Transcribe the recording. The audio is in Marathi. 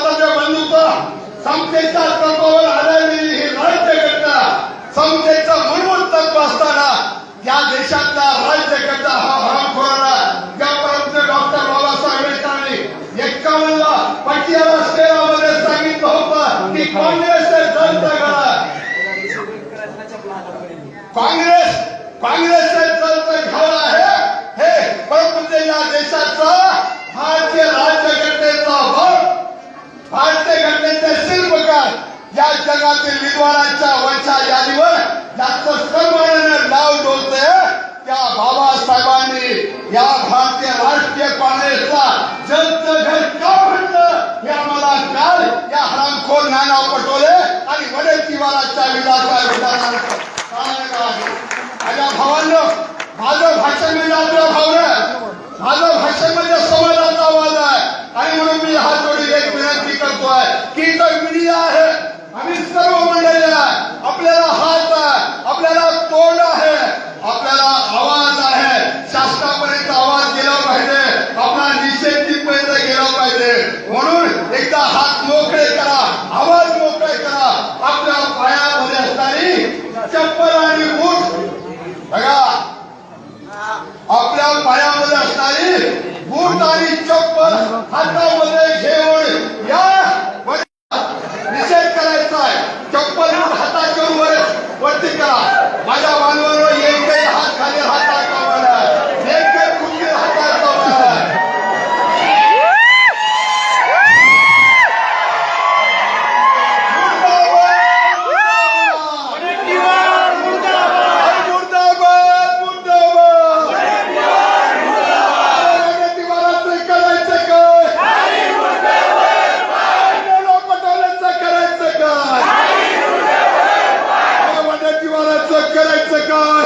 समता स्वातंत्र्य बंधुत्व समतेच्या तत्वावर आधारलेली ही राज्य घटना संस्थेचा मूलभूत तत्व असताना या देशातला राज्य घटना हा हरामखोराला या परंतु डॉक्टर बाबासाहेब आंबेडकरांनी एक्कावन्नला पटियाला स्टेरामध्ये सांगितलं होतं की काँग्रेस हे दंत काँग्रेस काँग्रेस हे दंत घाला आहे? हे परंतु या देशाचा भारतीय या भारतीय राष्ट्रीय काँग्रेसला जगचं घर का म्हणलं हे आम्हाला काल या हरामखोर नाना पटोले आणि वडेट्टीवाराच्या विलासा विधानात सांगण्यात आहे. माझ्या भावांनो माझं भाषण म्हणजे आपल्या भावना. माझं भाषण म्हणजे समाजाचा आवाज आहे. आणि म्हणून मी हात जोडी एक विनंती करतोय की म्हणून एकदा हात मोकळे करा आवाज मोकळे करा. आपल्या पायामध्ये असणारी चप्पल आणि बूट. बघा. आपल्या पायामध्ये असणारी बूट आणि चप्पल हातामध्ये घेऊन या. निषेध करायचा आहे. चप्पल बूट हातात घेऊन वर वरती करा. माझ्या बांधवांवर It's a God.